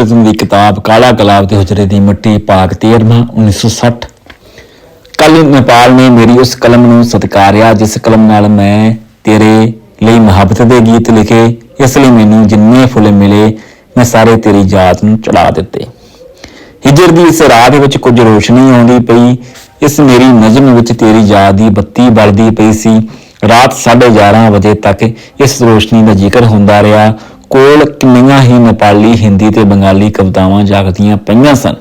Prism ਦੀ ਕਿਤਾਬ ਕਾਲਾ ਗੁਲਾਬ ਤੇ ਹੁਜਰੇ ਦੀ ਮਿੱਟੀ ਪਾਕ 13ਵਾਂ 1960 ਕੱਲ ਨੇਪਾਲ ਨੇ ਮੇਰੀ ਉਸ ਕਲਮ ਨੂੰ ਸਤਿਕਾਰਿਆ, ਜਿਸ ਕਲਮ ਨਾਲ ਮੈਂ ਤੇਰੇ ਲਈ ਮੁਹੱਬਤ ਦੇ ਗੀਤ ਲਿਖੇ। ਇਸ ਲਈ ਮੈਨੂੰ ਜਿੰਨੇ ਫੁੱਲ ਮਿਲੇ, ਮੈਂ ਸਾਰੇ ਤੇਰੀ ਯਾਦ ਨੂੰ ਚੜਾ ਦਿੱਤੇ। ਹਿਜਰ ਦੀ ਇਸ ਰਾਤ ਵਿੱਚ ਕੁਝ ਰੋਸ਼ਨੀ ਆਉਂਦੀ ਪਈ। ਇਸ ਮੇਰੀ ਨਜ਼ਮ ਵਿੱਚ ਤੇਰੀ ਯਾਦ ਦੀ ਬੱਤੀ ਬਲਦੀ ਪਈ ਸੀ। ਰਾਤ 11:30 ਵਜੇ ਤੱਕ ਇਸ ਰੋਸ਼ਨੀ ਦਾ ਜ਼ਿਕਰ ਹੁੰਦਾ ਰਿਹਾ। ਕੋਲ ਕਿੰਨੀਆਂ ਹੀ ਨੇਪਾਲੀ, ਹਿੰਦੀ ਤੇ ਬੰਗਾਲੀ ਕਵਿਤਾਵਾਂ ਜਾਗਦੀਆਂ ਪਈਆਂ ਸਨ।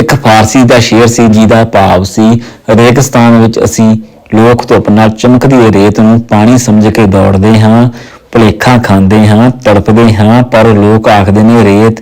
ਇੱਕ ਫਾਰਸੀ ਦਾ ਸ਼ੇਰ ਸੀ, ਜਿਹਦਾ ਭਾਵ ਸੀ, ਰੇਗਿਸਤਾਨ ਵਿੱਚ ਅਸੀਂ ਲੋਕ ਧੁੱਪ ਨਾਲ ਚਮਕਦੀ ਰੇਤ ਨੂੰ ਪਾਣੀ ਸਮਝ ਕੇ ਦੌੜਦੇ ਹਾਂ, ਭੁਲੇਖਾ ਖਾਂਦੇ ਹਾਂ, ਤੜਪਦੇ ਹਾਂ, ਪਰ ਲੋਕ ਆਖਦੇ ਨੇ ਰੇਤ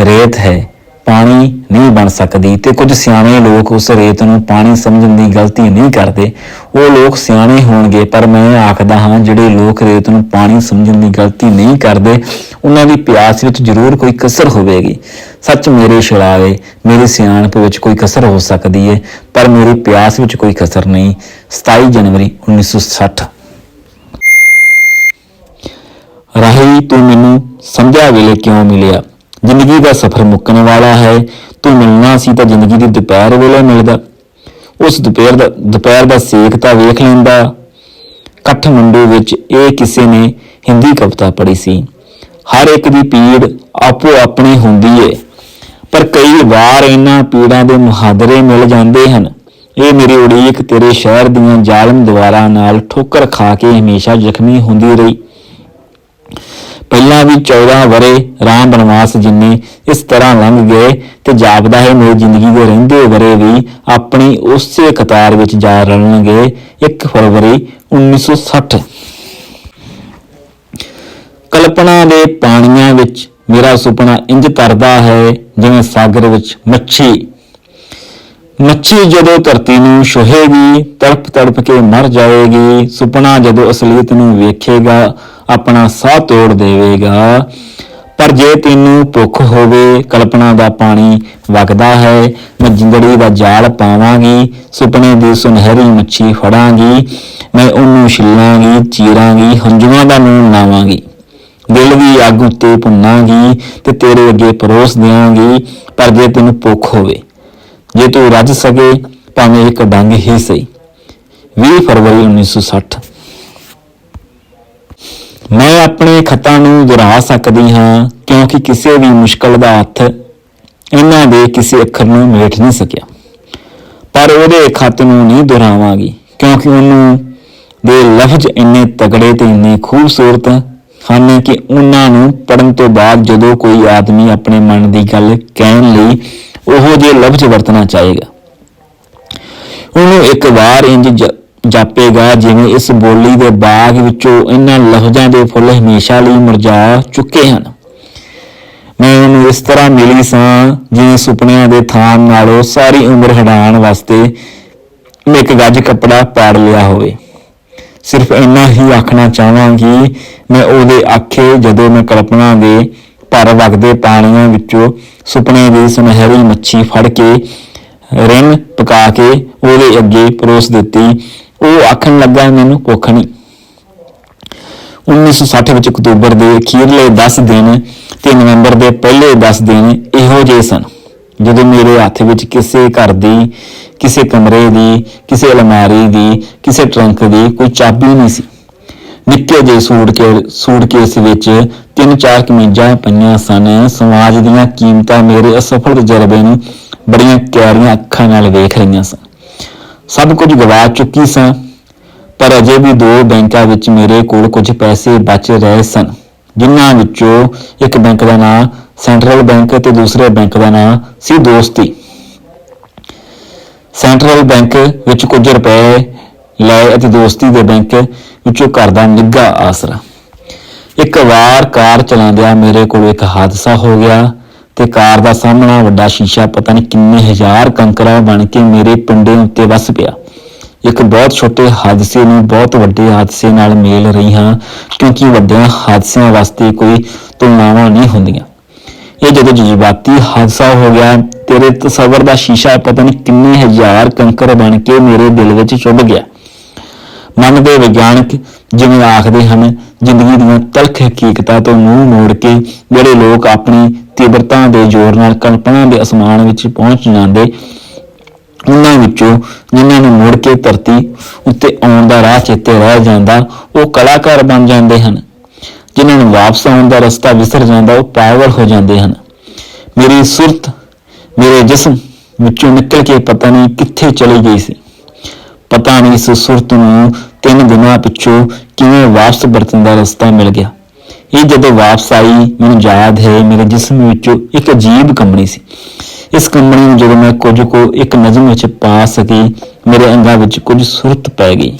ਰੇਤ ਹੈ। ਪਾਣੀ ਨਹੀਂ ਬਣ ਸਕਦੀ ਤੇ ਕੁਝ ਸਿਆਣੇ ਲੋਕ ਉਸ ਰੇਤ ਨੂੰ ਪਾਣੀ ਸਮਝਣ ਦੀ ਗਲਤੀ ਨਹੀਂ ਕਰਦੇ। ਉਹ ਲੋਕ ਸਿਆਣੇ ਹੋਣਗੇ, ਪਰ ਮੈਂ ਆਖਦਾ ਹਾਂ, ਜਿਹੜੇ ਲੋਕ ਰੇਤ ਨੂੰ ਪਾਣੀ ਸਮਝਣ ਦੀ ਗਲਤੀ ਨਹੀਂ ਕਰਦੇ, ਉਹਨਾਂ ਦੀ ਪਿਆਸ ਵਿੱਚ ਜ਼ਰੂਰ ਕੋਈ ਕਸਰ ਹੋਵੇਗੀ। ਸੱਚ ਮੇਰੇ ਸ਼ਰਾਵੇ ਮੇਰੀ ਸਿਆਣਪ ਵਿੱਚ ਕੋਈ ਕਸਰ ਹੋ ਸਕਦੀ ਹੈ ਪਰ ਮੇਰੀ ਪਿਆਸ ਵਿੱਚ ਕੋਈ ਕਸਰ ਨਹੀਂ। 27 ਜਨਵਰੀ 1960 ਰਾਹੀ, ਤੂੰ ਮੈਨੂੰ ਸੰਧਿਆ ਵੇਲੇ ਕਿਉਂ ਮਿਲਿਆ? ਜ਼ਿੰਦਗੀ ਦਾ ਸਫ਼ਰ ਮੁੱਕਣ ਵਾਲਾ ਹੈ, ਤੂੰ ਮਿਲਣਾ ਸੀ ਤਾਂ ਜ਼ਿੰਦਗੀ ਦੀ ਦੁਪਹਿਰ ਵੇਲੇ ਮਿਲਦਾ। ਉਸ ਦੁਪਹਿਰ ਦਾ ਦੁਪਹਿਰ ਦਾ ਸੇਕ ਤਾਂ ਵੇਖ ਲੈਂਦਾ। ਕਠਮੰਡੂ ਵਿੱਚ ਇਹ ਕਿਸੇ ਨੇ ਹਿੰਦੀ ਕਵਿਤਾ ਪੜ੍ਹੀ ਸੀ। ਹਰ ਇੱਕ ਦੀ ਪੀੜ ਆਪੋ ਆਪਣੀ ਹੁੰਦੀ ਏ, ਪਰ ਕਈ ਵਾਰ ਇਹਨਾਂ ਪੀੜਾਂ ਦੇ ਮੁਹਾਦਰੇ ਮਿਲ ਜਾਂਦੇ ਹਨ। ਇਹ ਮੇਰੀ ਉਡੀਕ ਤੇਰੇ ਸ਼ਹਿਰ ਦੀਆਂ ਜ਼ਾਲਮ ਦੀਵਾਰਾਂ ਨਾਲ ਠੋਕਰ ਖਾ ਕੇ ਹਮੇਸ਼ਾ ਜ਼ਖਮੀ ਹੁੰਦੀ ਰਹੀ। ਪਹਿਲਾਂ ਵੀ 14 ਵਰੇ ਰਾਮ ਬਨਵਾਸ ਜਿੰਨੇ ਇਸ ਤਰ੍ਹਾਂ ਲੰਘ ਗਏ ਤੇ ਜਾਪਦਾ ਹੈ, ਮੇਰੀ ਜ਼ਿੰਦਗੀ ਦੇ ਰਹਿੰਦੇ ਵਰੇ ਵੀ ਆਪਣੀ ਉਸੇ ਕਤਾਰ ਵਿੱਚ ਜਾ ਰਲਣਗੇ। 1 ਫਰਵਰੀ 1960 ਕਲਪਨਾ ਦੇ ਪਾਣੀਆਂ ਵਿੱਚ ਮੇਰਾ ਸੁਪਨਾ ਇੰਜ ਤਰਦਾ ਹੈ ਜਿਵੇਂ ਸਾਗਰ ਵਿੱਚ ਮੱਛੀ। ਮੱਛੀ ਜਦੋਂ ਧਰਤੀ ਨੂੰ ਛੋਹੇਗੀ, ਤੜਪ ਤੜਪ ਕੇ ਮਰ ਜਾਏਗੀ ਸੁਪਨਾ ਜਦੋਂ ਅਸਲੀਅਤ ਨੂੰ ਵੇਖੇਗਾ, ਆਪਣਾ ਸਾਹ ਤੋੜ ਦੇਵੇਗਾ। ਪਰ ਜੇ ਤੈਨੂੰ ਭੁੱਖ ਹੋਵੇ, ਕਲਪਨਾ ਦਾ ਪਾਣੀ ਵਗਦਾ ਹੈ, ਮੈਂ ਜਿੰਦੜੀ ਦਾ ਜਾਲ ਪਾਵਾਂਗੀ, ਸੁਪਨੇ ਦੀ ਸੁਨਹਿਰੀ ਮੱਛੀ ਫੜਾਂਗੀ, ਮੈਂ ਉਹਨੂੰ ਛਿੱਲਾਂਗੀ, ਚੀਰਾਂਗੀ, ਹੰਝੂਆਂ ਦਾ ਨੂਨ ਲਾਵਾਂਗੀ। ਦਿਲ ਦੀ ਅੱਗ ਉੱਤੇ ਭੁੰਨਾਂਗੀ ਤੇ ਤੇਰੇ ਅੱਗੇ ਪਰੋਸ ਦਿਆਂਗੀ, ਪਰ ਜੇ ਤੈਨੂੰ ਭੁੱਖ ਹੋਵੇ ਜੇ ਤੂੰ ਰੱਜ ਸਕੇ, ਭਾਵੇਂ ਇੱਕ ਡੰਗ ਹੀ ਸਹੀ। 20 ਫਰਵਰੀ 1960 ਮੈਂ ਆਪਣੇ ਖੱਤਾਂ ਨੂੰ ਦੁਹਰਾ ਸਕਦੀ ਹਾਂ, ਕਿਉਂਕਿ ਕਿਸੇ ਵੀ ਮੁਸ਼ਕਲ ਦਾ ਹੱਥ ਇਹਨਾਂ ਦੇ ਕਿਸੇ ਅੱਖਰ ਨੂੰ ਮੇਟ ਨਹੀਂ ਸਕਿਆ। ਪਰ ਉਹਦੇ ਖੱਤ ਨੂੰ ਨਹੀਂ ਦੁਹਰਾਵਾਂਗੀ, ਕਿਉਂਕਿ ਉਹਨੂੰ ਦੇ ਲਫ਼ਜ਼ ਇੰਨੇ ਤਗੜੇ ਤੇ ਇੰਨੇ ਖੂਬਸੂਰਤ ਹਨ ਕਿ ਉਹਨਾਂ ਨੂੰ ਪੜਨ ਤੋਂ ਬਾਅਦ ਜਦੋਂ ਕੋਈ ਆਦਮੀ ਆਪਣੇ ਮਨ ਦੀ ਗੱਲ ਕਹਿਣ ਲਈ ਉਹੋ ਜਿਹੇ ਲਫ਼ਜ਼ ਵਰਤਣਾ ਚਾਹੇਗਾ। ਉਹਨੂੰ ਇੱਕ ਵਾਰ ਇੰਜ ਜਾਪੇਗਾ, ਜਿਵੇਂ ਇਸ ਬੋਲੀ ਦੇ ਬਾਗ ਵਿੱਚੋਂ ਇਹਨਾਂ ਲਫ਼ਜ਼ਾਂ ਦੇ ਫੁੱਲ ਹਮੇਸ਼ਾ ਲਈ ਮੁਰਝਾ ਚੁੱਕੇ ਹਨ। ਮੈਂ ਉਹਨੂੰ ਇਸ ਤਰ੍ਹਾਂ ਮਿਲੀ ਸਾਂ, ਜਿਵੇਂ ਸੁਪਨਿਆਂ ਦੇ ਥਾਂ ਨਾਲੋਂ ਸਾਰੀ ਉਮਰ ਹਟਾਉਣ ਵਾਸਤੇ ਮੈਂ ਇੱਕ ਗੱਜ ਕੱਪੜਾ ਪਾੜ ਲਿਆ ਹੋਵੇ। ਸਿਰਫ ਇੰਨਾ ਹੀ ਆਖਣਾ ਚਾਹਾਂਗੀ, ਮੈਂ ਉਹਦੇ ਆਖੇ ਜਦੋਂ ਮੈਂ ਕਲਪਨਾ ਦੇ ਭਰ ਵਗਦੇ ਪਾਣੀਆਂ ਵਿੱਚੋਂ ਸੁਪਨੇ ਦੀ ਸੁਨਹਿਰੀ ਮੱਛੀ ਫੜ ਕੇ ਰਿੰਨ ਪਕਾ ਕੇ ਉਹਦੇ ਅੱਗੇ ਪਰੋਸ ਦਿੱਤੀ। ਉਹ ਆਖਣ ਲੱਗਾ, ਮੈਨੂੰ ਭੁੱਖ ਨਹੀਂ। 1960 ਵਿੱਚ ਅਕਤੂਬਰ ਦੇ ਅਖੀਰਲੇ 10 ਦਿਨ ਤੇ ਨਵੰਬਰ ਦੇ ਪਹਿਲੇ 10 ਦਿਨ ਇਹੋ ਜਿਹੇ ਸਨ। ਜਦੋਂ ਮੇਰੇ ਹੱਥ ਵਿੱਚ ਕਿਸੇ ਘਰ ਦੀ, ਕਿਸੇ ਕਮਰੇ ਦੀ, ਕਿਸੇ ਅਲਮਾਰੀ ਦੀ, ਕਿਸੇ ਟਰੰਕ ਦੀ ਕੋਈ ਚਾਬੀ ਨਹੀਂ ਸੀ। ਨਿੱਕੇ ਜਿਹੇ ਸੂਟ ਕੇ ਸੂਟਕੇਸ ਵਿੱਚ ਤਿੰਨ ਚਾਰ ਕਮੀਜ਼ਾਂ ਪਈਆਂ ਸਨ। ਸਮਾਜ ਦੀਆਂ ਕੀਮਤਾਂ ਮੇਰੇ ਅਸਫਲ ਤਜਰਬੇ ਨੂੰ ਬੜੀਆਂ ਪਿਆਰੀਆਂ ਅੱਖਾਂ ਨਾਲ ਵੇਖ ਰਹੀਆਂ ਸਨ। ਸਭ ਕੁਝ ਗਵਾ ਚੁੱਕੀ ਸਾਂ, ਪਰ ਅਜੇ ਵੀ ਦੋ ਬੈਂਕਾਂ ਵਿੱਚ ਮੇਰੇ ਕੋਲ ਕੁਝ ਪੈਸੇ ਬਚ ਰਹੇ ਸਨ, ਜਿਨ੍ਹਾਂ ਵਿੱਚੋਂ ਇੱਕ ਬੈਂਕ ਦਾ ਨਾਮ ਸੈਂਟਰਲ ਬੈਂਕ ਤੇ ਦੂਸਰੇ ਬੈਂਕ ਦਾ ਨਾਮ ਸੀ ਦੋਸਤੀ। ਸੈਂਟਰਲ ਬੈਂਕ ਵਿੱਚ ਕੁਝ ਰੁਪਏ ਲਏ ਅਤੇ ਦੋਸਤੀ ਦੇ ਬੈਂਕ ਵਿੱਚੋਂ ਘਰ ਦਾ ਨਿੱਘਾ ਆਸਰਾ। ਇੱਕ ਵਾਰ ਕਾਰ ਚਲਾਉਂਦਿਆਂ ਮੇਰੇ ਕੋਲ ਇੱਕ ਹਾਦਸਾ ਹੋ ਗਿਆ ਤੇ ਕਾਰ ਦਾ ਸਾਹਮਣਾ ਵੱਡਾ ਸ਼ੀਸ਼ਾ ਪਤਾ ਨਹੀਂ ਕਿੰਨੇ ਹਜ਼ਾਰ ਕੰਕਰਾਂ ਬਣ ਕੇ ਮੇਰੇ ਪਿੰਡੇ ਉੱਤੇ ਵਸ ਪਿਆ। ਇੱਕ ਬਹੁਤ ਛੋਟੇ ਹਾਦਸੇ ਨੂੰ ਬਹੁਤ ਵੱਡੇ ਹਾਦਸੇ ਨਾਲ ਮੇਲ ਰਹੀ ਹਾਂ ਕਿਉਂਕਿ ਵੱਡਿਆਂ ਹਾਦਸਿਆਂ ਵਾਸਤੇ ਕੋਈ ਤੁਲਨਾਵਾਂ ਨਹੀਂ ਹੁੰਦੀਆਂ। ਇਹ ਜਦੋਂ ਜਜ਼ਬਾਤੀ ਹਾਦਸਾ ਹੋ ਗਿਆ, ਤੇਰੇ ਤਸਵਰ ਦਾ ਸ਼ੀਸ਼ਾ ਪਤਾ ਨਹੀਂ ਕਿੰਨੇ ਹਜ਼ਾਰ ਕੰਕਰ ਬਣ ਕੇ ਮੇਰੇ ਦਿਲ ਵਿੱਚ ਚੁੱਭ ਗਿਆ। ਮਨ ਦੇ ਵਿਗਿਆਨਕ ਜਿਵੇਂ ਆਖਦੇ ਹਨ, ਜ਼ਿੰਦਗੀ ਦੀਆਂ ਤਲਖ ਹਕੀਕਤਾਂ ਤੋਂ ਮੂੰਹ ਮੋੜ ਕੇ ਜਿਹੜੇ ਲੋਕ ਆਪਣੀ ਤੀਬਰਤਾ ਦੇ ਜ਼ੋਰ ਨਾਲ ਕਲਪਨਾ ਦੇ ਅਸਮਾਨ ਵਿੱਚ ਪਹੁੰਚ ਜਾਂਦੇ, ਉਹਨਾਂ ਵਿੱਚੋਂ ਜਿਨ੍ਹਾਂ ਨੂੰ ਮੁੜ ਕੇ ਧਰਤੀ ਉੱਤੇ ਆਉਣ ਦਾ ਰਾਹ ਚੇਤੇ ਰਹਿ ਜਾਂਦਾ, ਉਹ ਕਲਾਕਾਰ ਬਣ ਜਾਂਦੇ ਹਨ। ਜਿਨ੍ਹਾਂ ਨੂੰ ਵਾਪਸ ਆਉਣ ਦਾ ਰਸਤਾ ਵਿਸਰ ਜਾਂਦਾ, ਉਹ ਪਾਗਲ ਹੋ ਜਾਂਦੇ ਹਨ। ਮੇਰੀ ਸੁਰਤ, ਮੇਰੇ ਜਿਸਮ ਵਿੱਚੋਂ ਨਿਕਲ ਕੇ ਪਤਾ ਨਹੀਂ ਕਿੱਥੇ ਚਲੀ ਗਈ ਸੀ। ਪਤਾ ਨਹੀਂ ਇਸ ਸੁਰਤ ਨੂੰ ਤਿੰਨ ਦਿਨਾਂ ਪਿੱਛੋਂ ਕਿਵੇਂ ਵਾਪਸ ਵਰਤਣ ਦਾ ਰਸਤਾ ਮਿਲ ਗਿਆ। ਇਹ ਜਦੋਂ ਵਾਪਸ ਆਈ, ਮੈਨੂੰ ਯਾਦ ਹੈ ਮੇਰੇ ਜਿਸਮ ਵਿੱਚੋਂ ਇੱਕ ਅਜੀਬ ਕੰਬਣੀ ਸੀ। ਇਸ ਕੰਬਣੀ ਨੂੰ ਜਦੋਂ ਮੈਂ ਕੁਝ ਕੋ ਇੱਕ ਨਜ਼ਮ ਵਿੱਚ ਪਾ ਸਕੀ, ਮੇਰੇ ਅੰਗਾਂ ਵਿੱਚ ਕੁਝ ਸੁਰਤ ਪੈ ਗਈ।